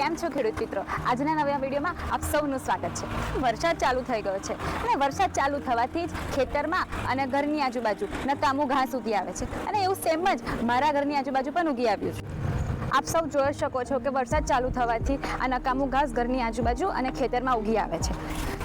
કેમ છો ખેડૂત મિત્રો? આજના નવા વિડીયોમાં આપ સૌનું સ્વાગત છે. વરસાદ ચાલુ થઈ ગયો છે અને વરસાદ ચાલુ થવાથી જ ખેતરમાં અને ઘરની આજુબાજુ નકામું ઘાસ ઉગી આવે છે. અને એવું સેમ જ મારા ઘરની આજુબાજુ પણ ઉગી આવ્યું છે. આપ સૌ જોઈ શકો છો કે વરસાદ ચાલુ થવાથી આ નકામું ઘાસ ઘરની આજુબાજુ અને ખેતરમાં ઉગી આવે છે.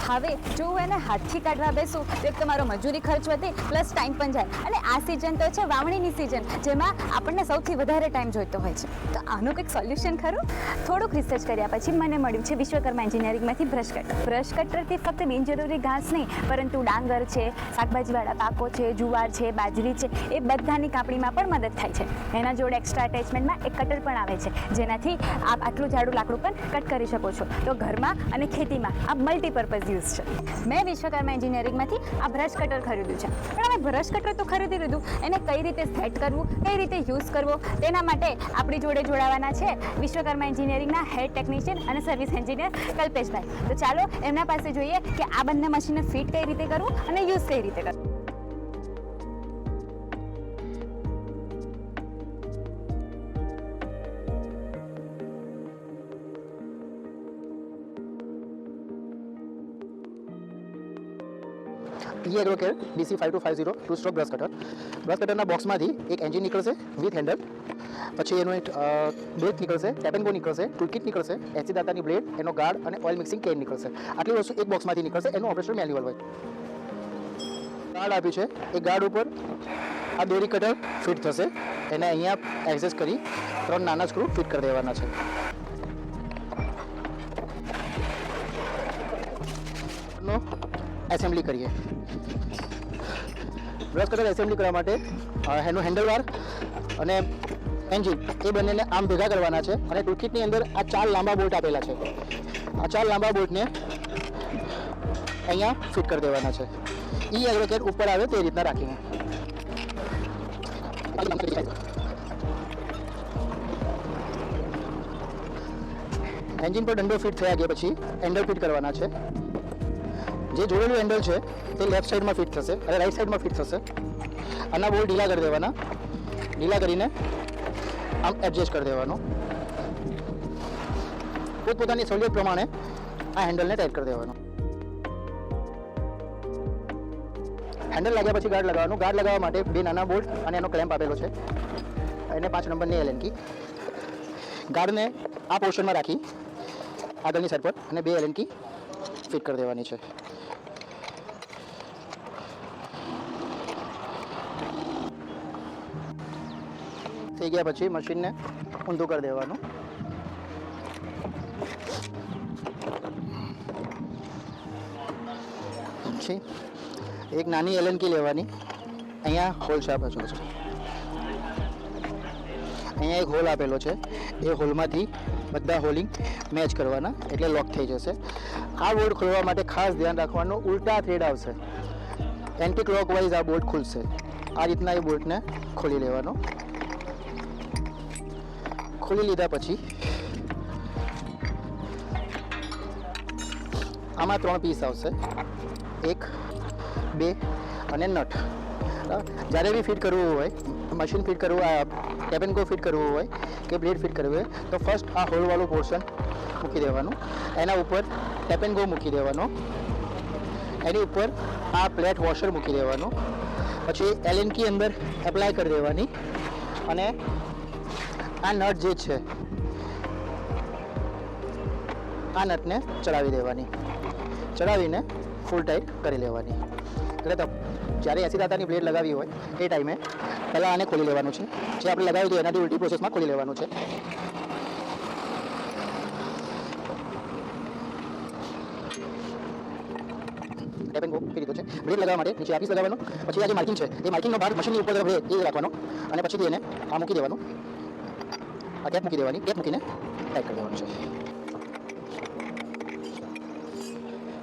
હવે જો હું એને હાથથી કાઢવા બેસું, તો એક તો મારો મજૂરી ખર્ચ વધે પ્લસ ટાઈમ પણ જાય. અને આ સિઝન તો છે વાવણીની સિઝન જેમાં આપણને સૌથી વધારે ટાઈમ જોઈતો હોય છે. તો આનું કંઈક સોલ્યુશન ખરું? થોડુંક રિસર્ચ કર્યા પછી મને મળ્યું છે વિશ્વકર્મા એન્જિનિયરિંગમાંથી બ્રશ કટર બ્રશ કટરથી ફક્ત બિનજરૂરી ઘાસ નહીં, પરંતુ ડાંગર છે, શાકભાજીવાળા પાકો છે, જુવાર છે, બાજરી છે, એ બધાની કાપણીમાં પણ મદદ થાય છે. એના જોડે એક્સ્ટ્રા અટેચમેન્ટમાં એક કટર પણ આવે છે, જેનાથી આપ આટલું જાડું લાકડું પણ કટ કરી શકો છો. તો ઘરમાં અને ખેતીમાં આ મલ્ટીપર્પઝ યુઝ છે. મેં વિશ્વકર્મા એન્જિનિયરિંગમાંથી આ બ્રશ કટર ખરીદ્યું છે. પણ હવે બ્રશ કટર તો ખરીદી લીધું. એને કઈ રીતે સેટ કરવું, કઈ રીતે યુઝ કરવો, તેના માટે આપણી જોડે જોડાવાના છે વિશ્વકર્મા એન્જિનિયરિંગના હેડ ટેકનિશિયન અને સર્વિસ એન્જિનિયર કલ્પેશભાઈ. તો ચાલો એમના પાસે જોઈએ કે આ બંને મશીનને ફિટ કઈ રીતે કરવું અને યુઝ કઈ રીતે કરવું. ઈ Agro Care DC five two five zero two stroke brush cutter brush કટરના બોક્સમાંથી એક એન્જિન નીકળશે વિથ હેન્ડલ પછી એનું એક બ્લેડ નીકળશે ટેપેન્ગો નીકળશે ટૂલકીટ નીકળશે એસી દાતાની બ્લેડ એનો ગાર્ડ અને ઓઇલ મિક્સિંગ કેન નીકળશે. આટલી વસ્તુ એક બોક્સમાંથી નીકળશે, એનું ઓપરેશન મેન્યુઅલ હોય. ગાર્ડ આપ્યું છે એ ગાર્ડ ઉપર આ દોરી કટર ફિટ થશે. એને અહીંયા એડજસ્ટ કરી ત્રણ નાના સ્ક્રૂ ફિટ કરી દેવાના છે. નો એસેમ્બલી કરીએ. બ્રશ કટર એસેમ્બલી કરવા માટે એનું હેન્ડલવાર અને એન્જિન એ બંનેને આમ ભેગા કરવાના છે અને ટૂલકીટની અંદર આ ચાર લાંબા બોલ્ટ આપેલા છે. આ ચાર લાંબા બોલ્ટને અહીંયા ફિટ કરી દેવાના છે. ઈ એગ્રોકેટ ઉપર આવે તે રીતના રાખીને. એન્જિન પર દંડો ફિટ થયા ગયા પછી એન્ડલ ફિટ કરવાના છે. જે જોડેલું હેન્ડલ છે, તે લેફ્ટ સાઈડમાં ફિટ થશે અને રાઈટ સાઈડમાં ફિટ થશે. આના બોલ ઢીલા કરી દેવાના. ઢીલા કરીને આમ એડજસ્ટ કરી દેવાનો. પોતપોતાની સહુલિયત પ્રમાણે આ હેન્ડલને ટાઈટ કરી દેવાનો. હેન્ડલ લાગ્યા પછી ગાર્ડ લગાવવાનું. ગાર્ડ લગાવવા માટે બે નાના બોલ્ટ અને એનો ક્લેમ્પ આપેલો છે. એને પાંચ નંબરની એલએનકી ગાર્ડને આ પોર્શનમાં રાખી આગળની સાઈડ પર અને બે એલએનકી ફિટ કરી દેવાની છે. થઈ ગયા પછી મશીનને ઊંધું કરી દેવાનું. પછી એક નાની એલનકી લેવાની. અહીંયા હોલ છે આ બાજુ અહીંયા એક હોલ આપેલો છે. એ હોલમાંથી બધા હોલિંગ મેચ કરવાના એટલે લોક થઈ જશે. આ બોર્ડ ખોલવા માટે ખાસ ધ્યાન રાખવાનું, ઉલટા થ્રેડ આવશે. એન્ટી ક્લોકવાઇઝ આ બોર્ડ ખુલશે. આ રીતના એ બોર્ડને ખોલી લેવાનો. ખોલી લીધા પછી આમાં ત્રણ પીસ આવશે. એક, બે અને નટ. જ્યારે બી ફિટ કરવું હોય મશીન ફિટ કરવું આ ટેપેન્કો ફિટ કરવું હોય કે બ્લેડ ફિટ કરવું હોય, તો ફર્સ્ટ આ હોલવાળું પોર્શન મૂકી દેવાનું. એના ઉપર ટેપેન્કો મૂકી દેવાનો. એની ઉપર આ પ્લેટ વોશર મૂકી દેવાનું. પછી એલએનકી અંદર એપ્લાય કરી દેવાની. અને આ નટ જે છે, આ નટને ચડાવી દેવાની. ચડાવીને ફૂલ ટાઈટ કરી લેવાની. એટલે તો જ્યારે એસી દાતાની બ્લેડ લગાવી હોય, એ ટાઈમે પહેલાં આને ખોલી લેવાનું છે. જે આપણે લગાવ્યું હતું, એનાથી ઉલટી પ્રોસેસમાં ખોલી લેવાનું છે. ટેપ એન્ડ કરી દીધો છે. બ્લેડ લગાવવા માટે નીચે આપીસ લગાવવાનો. પછી આ જે માર્કિંગ છે, એ માર્કિંગનો ભાગ મશીનની ઉપર એ રાખવાનો. અને પછી એને આ મૂકી દેવાનું. આ ટેપ મૂકી દેવાની ટેપ મૂકીને ટાઈટ કરી દેવાનું છે.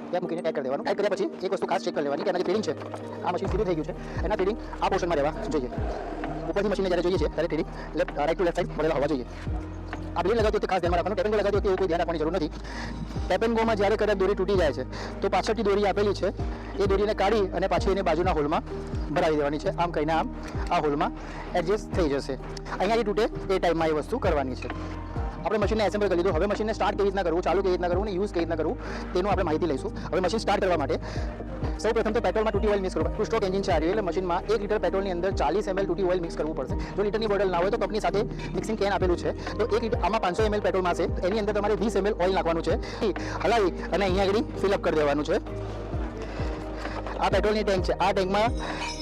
ટેપ મૂકીને ટાઈટ કરી દેવાનું. ટાઈટ કર્યા પછી એક વસ્તુ ખાસ ચેક કરી લેવાની કે એના જે ફિલિંગ છે. આ મશીન સીધું થઈ ગયું છે. એના ફિલિંગ આ પોર્શનમાં રહેવા જોઈએ. ઉપરથી મશીનને જ્યારે જોઈએ છે, ત્યારે fitting left right to left side પડેલા હોવા જોઈએ. આ બ્રેક લગાવતી વખતે ખાસ ધ્યાનમાં રાખવાનું. ટેપેન્ગો લગાવતી વખતે એવું કોઈ ધ્યાન રાખવાની જરૂર નથી. ટેપેન્ગોમાં જ્યારે કદાચ દોરી તૂટી જાય છે, તો પાછળથી દોરી આપેલી છે, એ દોરીને કાઢી અને પાછી એને બાજુના હોલમાં ભરાવી દેવાની છે. આમ કહીને આમ આ હોલમાં એડજસ્ટ થઈ જશે. અહીંયાથી તૂટે, એ ટાઈમમાં એ વસ્તુ કરવાની છે. આપણે મશીનને એસેમ્બલ કરી લીધું. હવે મશીનને સ્ટાર્ટ કેવી રીતના કરવું, ચાલુ કેવી રીતના કરવું અને યુઝ કેવી રીતના કરવું, તેનું આપણે માહિતી લઈશું. હવે મશીન સ્ટાર્ટ કરવા માટે સૌ પ્રથમ તો પેટ્રોલમાં ટૂટી ઓઇલ મિક્સ કરવું. ટુ સ્ટોક એન્જિન છે આવ્યું એટલે મશીનમાં એક લીટર પેટ્રોલની અંદર ચાલીસ એમએલ ટૂટી ઓઇલ મિક્સ કરવું પડશે. જો લીટરની બોટલ ના હોય તો કંપની સાથે મિક્સિંગ કેન આપેલું છે. તો એક આમાં પાંચસો એમએલ પેટ્રોલમાં છે. એની અંદર તમારે વીસ એમએલ ઓઇલ નાખવાનું છે. હલાવી અને અહીંયા આગળ ફિલઅપ કરી દેવાનું છે. આ પેટ્રોલની ટેન્ક છે. આ ટેન્કમાં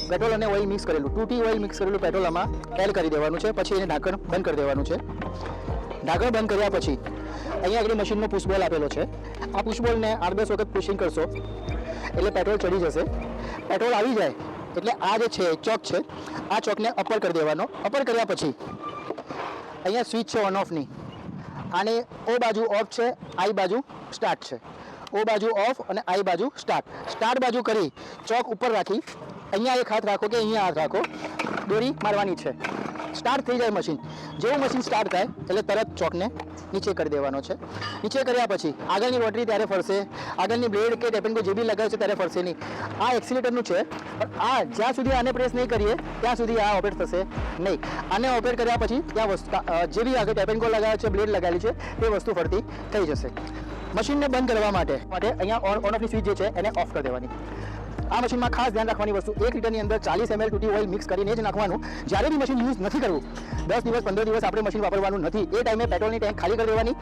પેટ્રોલ અને ઓઇલ મિક્સ કરેલું. ટૂટી ઓઇલ મિક્સ કરેલું પેટ્રોલ આમાં એડ કરી દેવાનું છે. પછી એને ઢાંકણ બંધ કરી દેવાનું છે. ઢાંકણ બંધ કર્યા પછી અહીંયા આગળ મશીનનો પુશબોલ આપેલો છે. આ પુશબોલને આઠ દસ વખત પુશિંગ કરશો, એટલે પેટ્રોલ ચડી જશે. પેટ્રોલ આવી જાય, એટલે આ જે છે, ચોક છે, આ ચોકને અપર કરી દેવાનો. અપર કર્યા પછી અહીંયા સ્વિચ છે ઓન ઓફની આને ઓ બાજુ ઓફ છે આઈ બાજુ સ્ટાર્ટ છે. ઓ બાજુ ઓફ અને આઈ બાજુ સ્ટાર્ટ સ્ટાર્ટ બાજુ કરી ચોક ઉપર રાખી, અહીંયા એક હાથ રાખો કે અહીંયા હાથ રાખો. દોરી મારવાની છે. સ્ટાર્ટ થઈ જાય મશીન જેવું મશીન સ્ટાર્ટ થાય, એટલે તરત ચોકને નીચે કરી દેવાનો છે. નીચે કર્યા પછી, આગળની રોટરી ત્યારે ફરશે. આગળની બ્લેડ કે ટેપેન્કો જે બી લગાવે છે ત્યારે ફરશે નહીં. આ એક્સિલેટરનું છે, પણ આ જ્યાં સુધી આને પ્રેસ નહીં કરીએ, ત્યાં સુધી આ ઓપરેટ થશે નહીં. આને ઓપરેટ કર્યા પછી, ત્યાં વસ્તુ જે બી આગળ ટેપેન્કો લગાવ્યો છે બ્લેડ લગાવેલી છે, તે વસ્તુ ફરતી થઈ જશે. મશીનને બંધ કરવા માટે માટે અહીંયા ઓન ઓન ઓફની સ્વિચ જે છે, એને ઓફ કરી દેવાની. આ મશીનમાં ખાસ ધ્યાન રાખવાની વસ્તુ, એક લીટરની અંદર ચાલીસ એમએલ ટૂટી ઓઇલ મિક્સ કરીને જ નાખવાનું. જ્યારે બી મશીન યુઝ નથી કરવું, દસ દિવસ, પંદર દિવસ આપણે મશીન વાપરવાનું નથી. એ ટાઈમે પેટ્રોલની ટેન્ક ખાલી કરી દેવાની.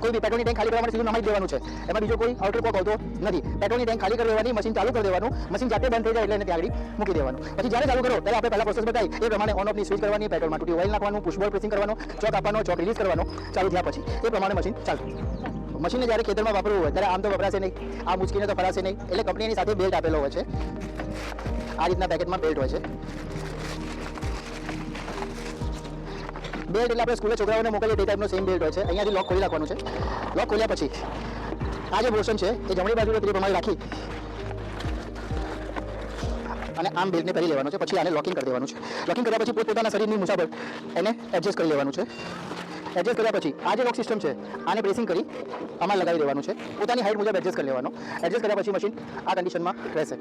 કોઈ બી પેટ્રોલની ટેન્ક ખાલી કરવા માટે સીધું નમાઈ દેવાનું છે. એમાં બીજો કોઈ આઉટર કોક આવતો નથી. પેટ્રોલની ટેન્ક ખાલી કરી દેવાની મશીન ચાલુ કરી દેવાનું. મશીન જાતે બંધ થઈ જાય એટલે એને ત્યાં આગળ મૂકી દેવાનું. પછી જ્યારે ચાલુ કરો, ત્યારે આપણે પહેલા પ્રોસેસ બતાવી એ પ્રમાણે ઓન ઓફની સ્વિચ કરવાની પેટ્રોલમાં ટૂટી ઓઇલ નાખવાનું પુશબોલ પ્રેસિંગ કરવાનું, ચોક આપવાનો, ચોક રિલીઝ કરવાનો, ચાલુ થયા પછી. એ પ્રમાણે મશીન ચાલતું. મશીનને જ્યારે ખેતરમાં વાપરવું હોય, ત્યારે આમ તો વપરાશે નહીં આ મુશ્કેલી તો ફરાશે નહીં. એટલે કંપની સાથે બેલ્ટ આપેલો હોય છે. આ રીતના પેકેટમાં બેલ્ટ હોય છે. બેલ્ટ એટલે આપણે સ્કૂલે છોકરાઓને મોકલીએ તે ટાઈપનો સેમ બેલ્ટ હોય છે. અહીંયાથી લોક ખોલી રાખવાનું છે. લોક ખોલ્યા પછી, આ જે પોર્શન છે, એ જમણી બાજુ તે પ્રમાણે રાખી અને આમ બેલ્ટને પહેરી લેવાનું છે. પછી આને લોકિંગ કરી દેવાનું છે. લોકિંગ કર્યા પછી પોતપોતાના શરીરની મુસાફર એને એડજસ્ટ કરી લેવાનું છે. એડજસ્ટ કર્યા પછી આ જે લોક સિસ્ટમ છે, આને પ્રેસિંગ કરી આમાં લગાવી દેવાનું છે. પોતાની હાઈટ મુજબ એડજસ્ટ કરી લેવાનો. એડજસ્ટ કર્યા પછી મશીન આ કન્ડિશનમાં રહેશે.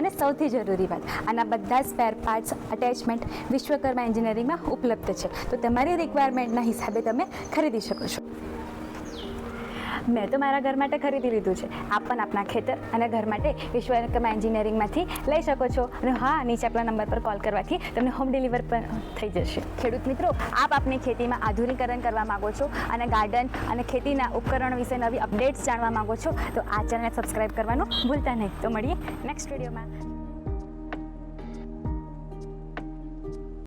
અને સૌથી જરૂરી વાત, આના બધા સ્પેર પાર્ટ્સ અટેચમેન્ટ વિશ્વકર્મા એન્જિનિયરિંગમાં ઉપલબ્ધ છે. તો તમારી રિક્વાયરમેન્ટના હિસાબે તમે ખરીદી શકો છો. મેં તો મારા ઘર માટે ખરીદી લીધું છે. આપ પણ આપના ખેતર અને ઘર માટે વિશ્વકર્મા એન્જિનિયરિંગમાંથી લઈ શકો છો. અને હા, નીચે આપણા નંબર પર કોલ કરવાથી તમને હોમ ડિલિવર પણ થઈ જશે. ખેડૂત મિત્રો, આપ આપની ખેતીમાં આધુનિકરણ કરવા માગો છો અને ગાર્ડન અને ખેતીના ઉપકરણો વિશે નવી અપડેટ્સ જાણવા માગો છો, તો આ ચેનલને સબસ્ક્રાઈબ કરવાનું ભૂલતા નહીં. તો મળીએ નેક્સ્ટ વિડીયોમાં